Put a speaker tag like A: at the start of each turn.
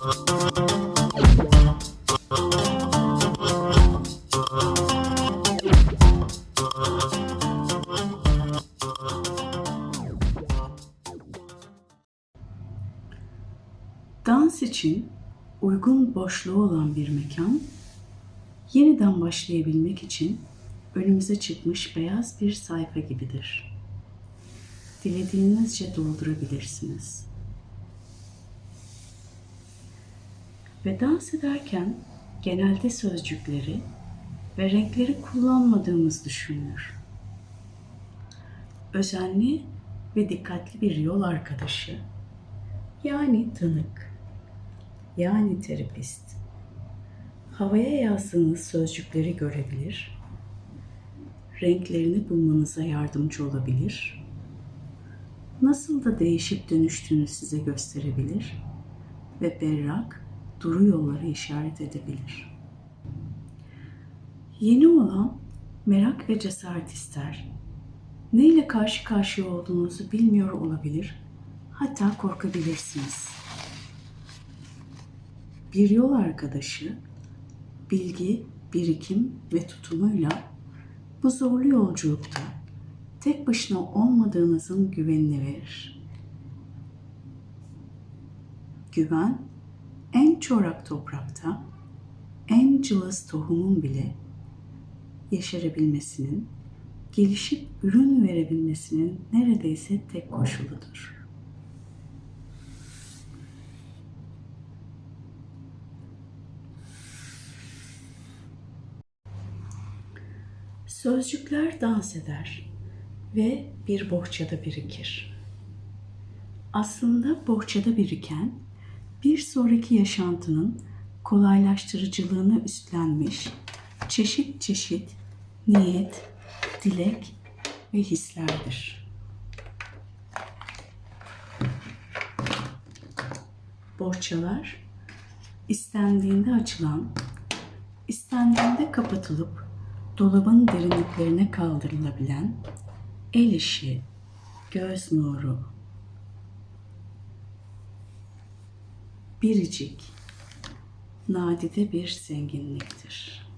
A: Dans için uygun boşluğu olan bir mekan, yeniden başlayabilmek için önümüze çıkmış beyaz bir sayfa gibidir. Dilediğinizce doldurabilirsiniz.'' Ve dans ederken genelde sözcükleri ve renkleri kullanmadığımız düşünülür. Özenli ve dikkatli bir yol arkadaşı, yani tanık, yani terapist, havaya yazdığınız sözcükleri görebilir, renklerini bulmanıza yardımcı olabilir, nasıl da değişip dönüştüğünü size gösterebilir ve berrak, duru yolları işaret edebilir. Yeni olan merak ve cesaret ister. Ne ile karşı karşıya olduğunuzu bilmiyor olabilir, hatta korkabilirsiniz. Bir yol arkadaşı, bilgi, birikim ve tutumuyla bu zorlu yolculukta tek başına olmadığınızın güvenini verir. Güven, en çorak toprakta, en cılız tohumun bile yeşerebilmesinin, gelişip ürün verebilmesinin neredeyse tek koşuludur. Sözcükler dans eder ve bir bohçada birikir. Aslında bohçada biriken bir sonraki yaşantının kolaylaştırıcılığını üstlenmiş çeşit çeşit niyet, dilek ve hislerdir. Bohçalar istendiğinde açılan, istendiğinde kapatılıp dolabın derinliklerine kaldırılabilen el işi, göz nuru, biricik, nadide bir zenginliktir.